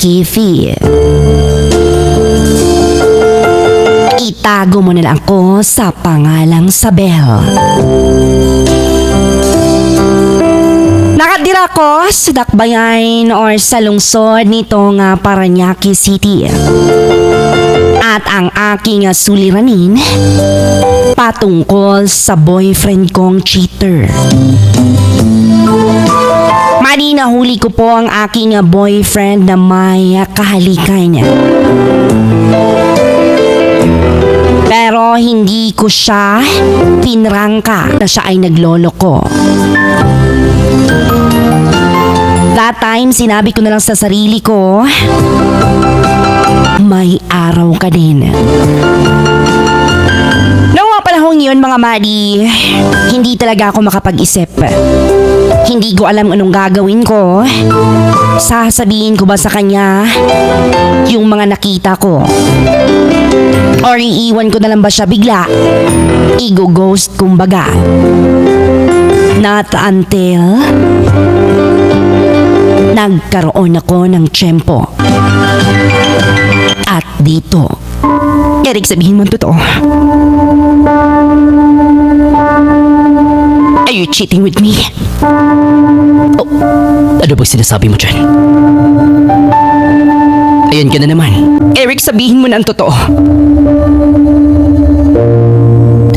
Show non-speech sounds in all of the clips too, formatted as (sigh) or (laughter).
Kiffy. Itago mo na lang ako sa pangalang Sabel. Nakatira ko sa Dakbayan or sa lungsod nitong uh, Paranaque City. At ang aking suliranin patungkol sa boyfriend kong cheater. Mali nahuli ko po ang aking uh, boyfriend na may uh, kahalikan. Pero hindi ko siya pinrangka na siya ay nagloloko. That time, sinabi ko na lang sa sarili ko, may araw ka din. Noong mga panahong yun, mga madi, hindi talaga ako makapag-isip. Hindi ko alam anong gagawin ko. Sasabihin ko ba sa kanya yung mga nakita ko? Or iiwan ko na lang ba siya bigla? Igo-ghost kumbaga. Not until nagkaroon ako ng tiyempo. At dito, Eric, sabihin mo totoo. Are you cheating with me? Ano ba sinasabi mo dyan? Ayan ka na naman. Eric, sabihin mo na ang totoo.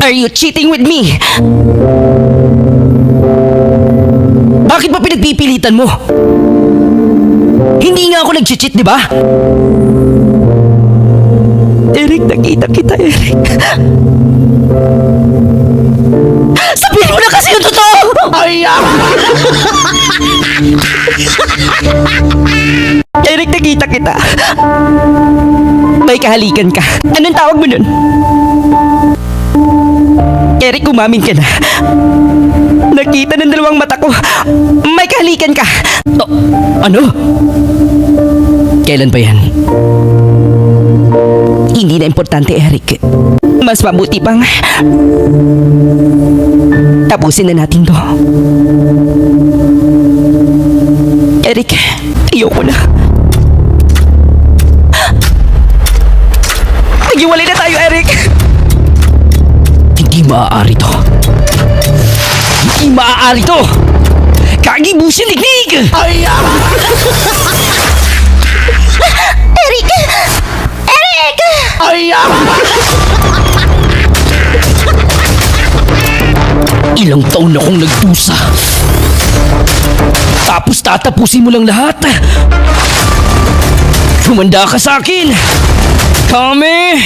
Are you cheating with me? Bakit ba pinagpipilitan mo? Hindi nga ako nag-cheat, di ba? Eric, nakita kita, Eric. Sabihin mo na kasi yung totoo! Ay, ah! Eric, nakita kita. May kahalikan ka. Anong tawag mo nun? Eric, umamin ka na. Nakita ng dalawang mata ko. May kahalikan ka. Oh, ano? Kailan ba yan? Hindi na importante, Eric. Mas mabuti pang... Tapusin na natin to. Eric, ayoko na. Naghiwalay na tayo, Eric! Hindi maaari to. Hindi maaari to! Kagibusin liglig! Ay, (laughs) Ilang taon na akong nagdusa. Tapos tatapusin mo lang lahat. Humanda ka sa akin. Kami!